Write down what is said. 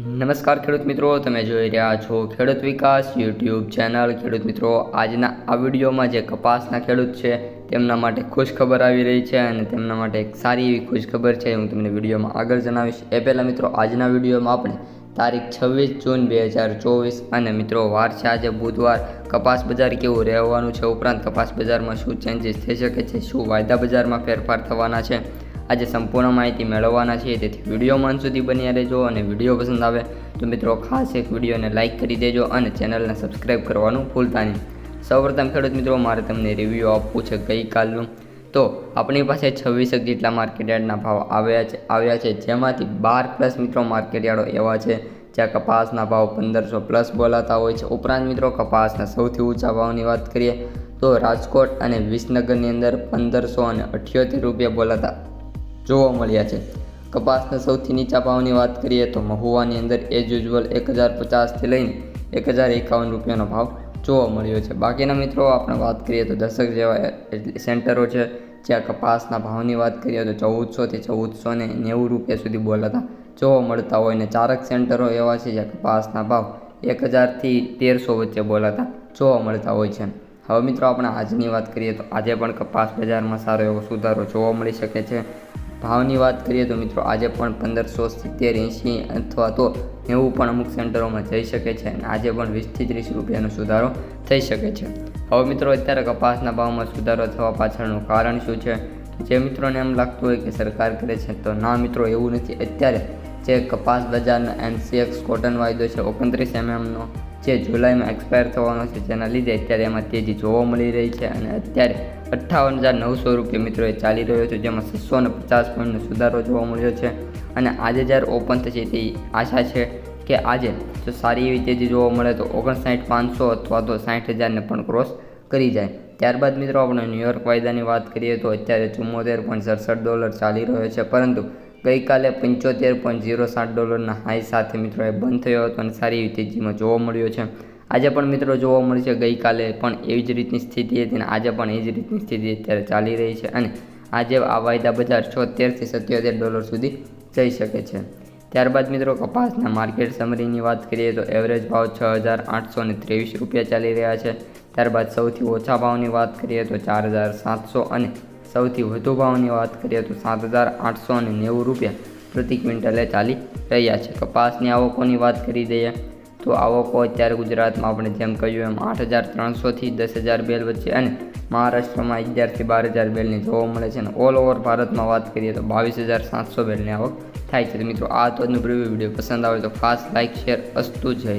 નમસ્કાર ખેડૂત મિત્રો, તમે જોઈ રહ્યા છો ખેડૂત વિકાસ યુટ્યુબ ચેનલ. ખેડૂત મિત્રો, આજના આ વિડીયોમાં જે કપાસના ખેડૂત છે, તેમના માટે ખુશ ખબર આવી રહી છે અને તેમના માટે એક સારી એવી ખુશ ખબર છે, હું તમને વિડીયોમાં આગળ જણાવીશ. એ પહેલાં મિત્રો, આજના વિડીયોમાં આપણે તારીખ છવ્વીસ જૂન બે હજાર ચોવીસ અને મિત્રો, વાર છે આજે બુધવાર. કપાસ બજાર કેવું રહેવાનું છે ઉપરાંત કપાસ બજારમાં શું ચેન્જીસ થઈ શકે છે, શું વાયદા બજારમાં ફેરફાર થવાના છે આજે સંપૂર્ણ માહિતી મેળવવાના છીએ. તેથી વિડીયોમાં અંત સુધી બન્યા રહેજો અને વીડિયો પસંદ આવે તો મિત્રો ખાસ એક વિડીયોને લાઇક કરી દેજો અને ચેનલને સબસ્ક્રાઈબ કરવાનું ભૂલતા નહીં. સૌપ્રથમ ખેડૂત મિત્રો, મારે તમને રિવ્યૂ આપવું છે ગઈકાલનું. તો આપણી પાસે છવ્વીસ જેટલા માર્કેટયાર્ડના ભાવ આવ્યા છે આવ્યા છે. જેમાંથી બાર પ્લસ મિત્રો માર્કેટયાર્ડો એવા છે, જ્યાં કપાસના ભાવ પંદરસો પ્લસ બોલાતા હોય છે. ઉપરાંત મિત્રો, કપાસના સૌથી ઊંચા ભાવની વાત કરીએ તો રાજકોટ અને વિસનગરની અંદર પંદરસો અને અઠ્યોતેર રૂપિયા બોલાતા જોવા મળ્યા છે. કપાસના સૌથી નીચા ભાવની વાત કરીએ તો મહુવાની અંદર એઝ યુઝ્યુઅલ એક હજાર પચાસથી લઈને એક હજાર એકાવન રૂપિયાનો ભાવ જોવા મળ્યો છે. બાકીના મિત્રો આપણે વાત કરીએ તો દશક જેવા સેન્ટરો છે, જ્યાં કપાસના ભાવની વાત કરીએ તો ચૌદસોથી ચૌદસો ને નેવું રૂપિયા સુધી બોલાતા જોવા મળતા હોય. ને ચારક સેન્ટરો એવા છે જ્યાં કપાસના ભાવ એક હજારથી તેરસો વચ્ચે બોલાતા જોવા મળતા હોય છે. હવે મિત્રો આપણે આજની વાત કરીએ તો આજે પણ કપાસ બજારમાં સારો એવો સુધારો જોવા મળી શકે છે. ભાવની વાત કરીએ તો મિત્રો આજે પણ પંદરસો સિત્તેર એંશી અથવા તો નેવું પણ અમુક સેન્ટરોમાં જઈ શકે છે અને આજે પણ વીસથી ત્રીસ રૂપિયાનો સુધારો થઈ શકે છે. હવે મિત્રો અત્યારે કપાસના ભાવમાં સુધારો થવા પાછળનું કારણ શું છે? જે મિત્રોને એમ લાગતું હોય કે સરકાર કરે છે તો ના મિત્રો એવું નથી. અત્યારે જે કપાસ બજારનો એનસીએક્સ કોટન વાયદો છે ઓગણત્રીસ એમએમનો જે જુલાઈમાં એક્સપાયર થવાનો છે, જેના લીધે અત્યારે એમાં તેજી જોવા મળી રહી છે અને અત્યારે અઠ્ઠાવન હજાર નવસો રૂપિયા મિત્રો એ ચાલી રહ્યો છે, જેમાં છસો ને પચાસ પોઈન્ટનો સુધારો જોવા મળ્યો છે. અને આજે જ્યારે ઓપન થશે તે આશા છે કે આજે જો સારી એવી તેજી જોવા મળે તો ઓગણસાઠ પાંચસો અથવા તો સાઠ હજારને પણ ક્રોસ કરી જાય. ત્યારબાદ મિત્રો આપણે ન્યુયોર્ક વાયદાની વાત કરીએ તો અત્યારે ચુમ્મોતેર પોઈન્ટ સડસઠ ડોલર ચાલી રહ્યો છે, પરંતુ ગઈકાલે પંચોતેર પોઈન્ટ ઝીરો સાત ડોલરના હાઈ સાથે મિત્રો એ બંધ થયો હતો અને સારી એવી તેજીમાં જોવા મળ્યો છે. આજે પણ મિત્રો જોવા મળશે ગઈકાલે પણ એવી જ રીતની સ્થિતિ હતી અને આજે પણ એ જ રીતની સ્થિતિ અત્યારે ચાલી રહી છે અને આજે આ વાયદા બજાર છોતેરથી સત્યોતેર ડોલર સુધી જઈ શકે છે. ત્યારબાદ મિત્રો કપાસના માર્કેટ સમરીની વાત કરીએ તો એવરેજ ભાવ છ હજાર આઠસો ને ત્રેવીસ રૂપિયા ચાલી રહ્યા છે. ત્યારબાદ સૌથી ઓછા ભાવની વાત કરીએ તો ચાર હજાર સાતસો અને સૌથી વધુ ભાવની વાત કરીએ તો સાત હજાર આઠસો અને નેવું રૂપિયા પ્રતિ ક્વિન્ટલે ચાલી રહ્યા છે. કપાસની આવકોની વાત કરી દઈએ તો આવકો અત્યારે ગુજરાતમાં આપણે જેમ કહ્યું એમ આઠ હજાર ત્રણસોથી દસ હજાર બેલ વચ્ચે અને મહારાષ્ટ્રમાં અગિયારથી બાર હજાર બેલની જોવા મળે છે. અને ઓલ ઓવર ભારતમાં વાત કરીએ તો બાવીસ હજાર સાતસો બેલની આવક થાય છે. મિત્રો, આ તો આજનું પ્રિવ્યુ વીડિયો પસંદ આવે તો ખાસ લાઇક શેર અસ્તુ, જય